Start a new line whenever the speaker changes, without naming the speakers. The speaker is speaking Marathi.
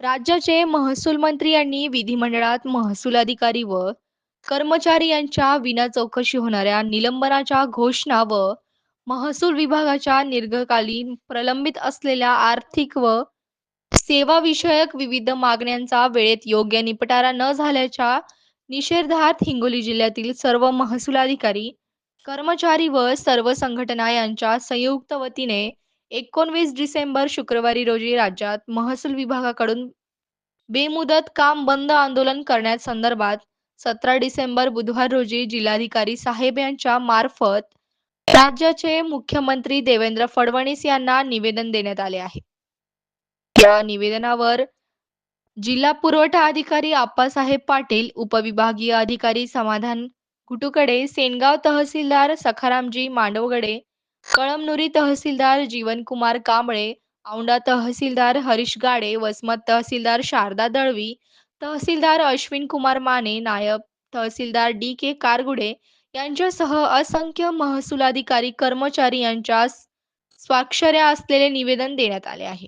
राज्याचे महसूल मंत्री यांनी विधिमंडळात महसूल अधिकारी व कर्मचारी यांच्या विना चौकशी होणाऱ्या निलंबनाच्या घोषणा व महसूल विभागाच्या दीर्घकालीन प्रलंबित असलेल्या आर्थिक व सेवाविषयक विविध मागण्यांचा वेळेत योग्य निपटारा न झाल्याच्या निषेधार्थ हिंगोली जिल्ह्यातील सर्व महसूल अधिकारी कर्मचारी व सर्व संघटना यांच्या संयुक्त वतीने एकोणवीस डिसेंबर शुक्रवारी रोजी राज्यात महसूल विभागाकडून बेमुदत काम बंद आंदोलन करण्यासंदर्भात सतरा डिसेंबर बुधवार रोजी जिल्हाधिकारी साहेब यांच्या मार्फत राज्याचे मुख्यमंत्री देवेंद्र फडणवीस यांना निवेदन देण्यात आले आहे. या निवेदनावर जिल्हा पुरवठा अधिकारी आप्पासाहेब पाटील उपविभागीय अधिकारी समाधान कुटुकडे सेनगाव तहसीलदार सखारामजी मांडवगडे कळमनुरी तहसीलदार जीवनकुमार कांबळे औंढा तहसीलदार हरीश गाडे वसमत तहसीलदार शारदा दळवी तहसीलदार अश्विन कुमार माने नायब तहसीलदार डी के कारगुडे यांच्यासह असंख्य महसूल अधिकारी कर्मचारी यांच्या स्वाक्षऱ्या असलेले निवेदन देण्यात आले आहे.